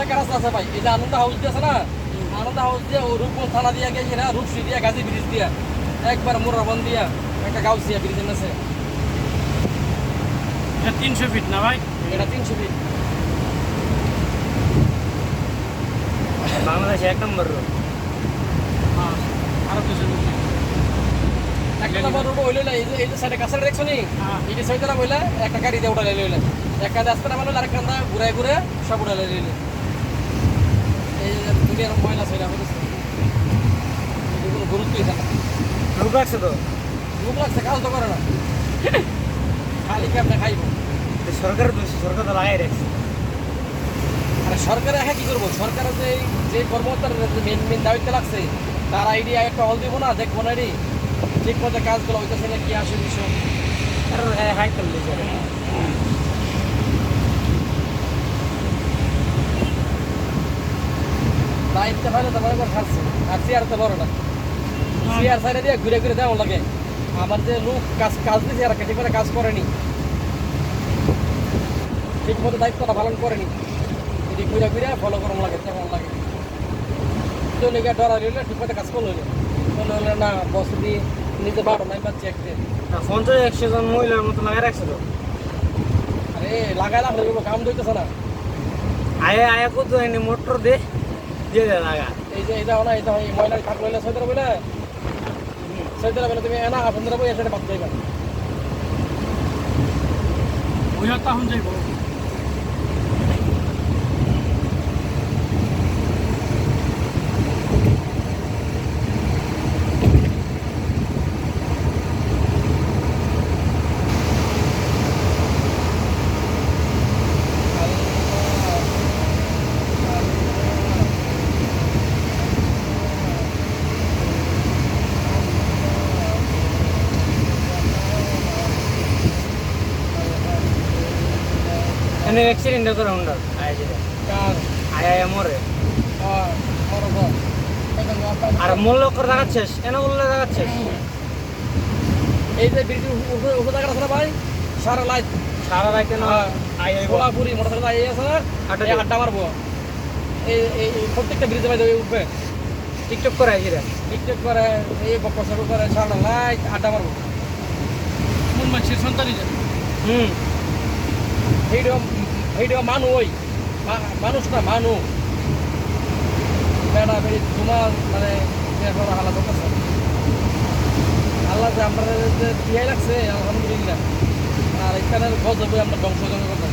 টাকা রাস্তা আছে ভাই? এই যে আনন্দ হাউস দিয়ে আছে না? আনন্দ হাউস দিয়ে ও রূপগঞ্জ থানা দিয়ে গিয়ে না রূপসি দিয়া গাজী ব্রিজ দিয়া একবার মোরাবন দিয়া একটা গাউসিয়া ব্রিজের মেসে এটা তিনশো ফিট না ভাই? এটা তিনশো ফিট বাংলাদেশে এক নম্বর রোড হ্যাঁ আরও। একটা নম্বর রোড হইল না এই যে এই যে সাইডে কাছে দেখছ নি? হ্যাঁ। এই যে সাইডে না একটা গাড়ি দিয়ে উঠালে লইলে। এক আসতে না মানে আরেক কান্দা ঘুরে ঘুরে সব উঠালে লইলে। এই দুনিয়ার ময়লা আমাদের কোনো গুরুত্বই থাকে রোগ আছে তো? লোক লাগছে কাজ তো করে না। খালি কেমনে খাইব? সরকারের দোষ সরকার তো লাগাই রাখছে। আর সরকারে এখন কি করব? সরকারের যে যে কর্মকর্তার মেন মেন দায়িত্ব লাগছে তার আইডিয়া একটা হল দিব না দেখব না ঠিক মতো কাজগুলো হইতেছে না কি আসে বিষয়। আর হাই করলে স্যার দায়িত্ব পাইলে তো মনে করে আর চেয়ার তো বড় না। চেয়ার সাইডে দিয়ে ঘুরে ঘুরে দেওয়া লাগে। আমার যে লোক কাজ কাজ দিয়েছে আর ঠিক মতো কাজ করেনি। ঠিক মতো দায়িত্বটা পালন করেনি। যদি ঘুরে ঘুরে ফলো করানো লাগে তেমন লাগে। তো লেগে ডরা রইলে ঠিক মতো কাজ করল মনে হলো না বস দিয়ে নিজে বারো নাই বা চেক দিয়ে পঞ্চাশ একশো জন মহিলার মতো লাগাই রাখছে তো? আরে লাগাই লাগলে কোনো কাম দিতেছে না। আয়া আয়া কত মোটর দে। দিয়ে দে লাগা এই যে এটা না এটা এই ময়লা থাকল হইলে সৈতরা বলে সৈতরা বলে তুমি এনা আপনারা বই এসে বাদ যাইবা ওই হাতটা তখন যাইব। যেটা কার আয়া আয়া মরে। আর বড় বড় আর মূল্য করে দেখাচ্ছিস? এনে বললে দেখাচ্ছিস? এই যে ব্রিজ উপরে দেখা আছে না ভাই? সারা লাইট সারা রাইতে না। গোলাপুরি মোটরসাইকেল আই আছে না? আড্ডা মারবো। এই এই প্রত্যেকটা ব্রিজে ভাই উঠবে টিকটক করে আই যেটা টিকটক করে এই বকর সকর করে সারা লাইট আড্ডা মারবো। কোন মানুষের সন্তানই জানে হুম। ভিডিও ভিডিও মানু ওই মা- মানুষ না মানু বেড়া বেড়ি তোমার মানে হালা করতেছে আল্লাহ যে আমরা যে দিয়াই লাগছে আলহামদুলিল্লাহ। আর এখানে গজবে আমরা ধ্বংস করতে